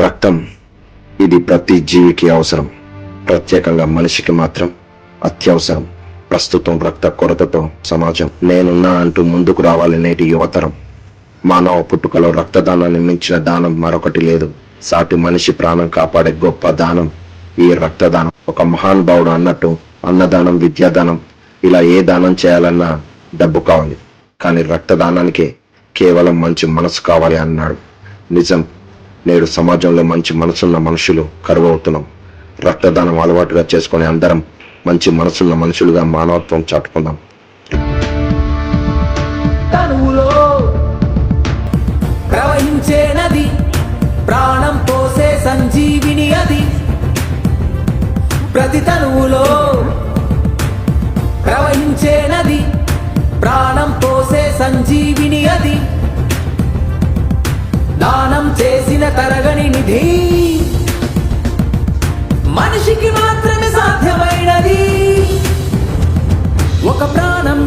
రక్తం ఇది ప్రతి జీవికి అవసరం. ప్రత్యేకంగా మనిషికి మాత్రం అత్యవసరం. ప్రస్తుతం రక్త కొరతతో సమాజం నేనున్నా అంటూ ముందుకు రావాలి నేటి యువతరం. మానవ పుట్టుకలో రక్తదానాన్ని మించిన దానం మరొకటి లేదు. సాటి మనిషి ప్రాణం కాపాడే గొప్ప దానం ఈ రక్తదానం. ఒక మహానుభావుడు అన్నట్టు అన్నదానం విద్యాదానం ఇలా ఏ దానం చేయాలన్నా డబ్బు కావాలి. కానీ రక్తదానానికి కేవలం మంచి మనసు కావాలి అన్నాడు. నిజం నేడు సమాజంలో మంచి మనసున్న మనుషులు కరువవుతున్నాం. రక్తదానం అలవాటుగా చేసుకునే అందరం మంచి మనసున్న మనుషులుగా మానవత్వం చాటుకుందాం. ప్రవహించే నది ప్రాణం పోసే సంజీవిని అది. ప్రతి తనువులో ప్రవహించే నది తరగని నిధి. మనిషికి మాత్రమే సాధ్యమైనది. ఒక ప్రాణం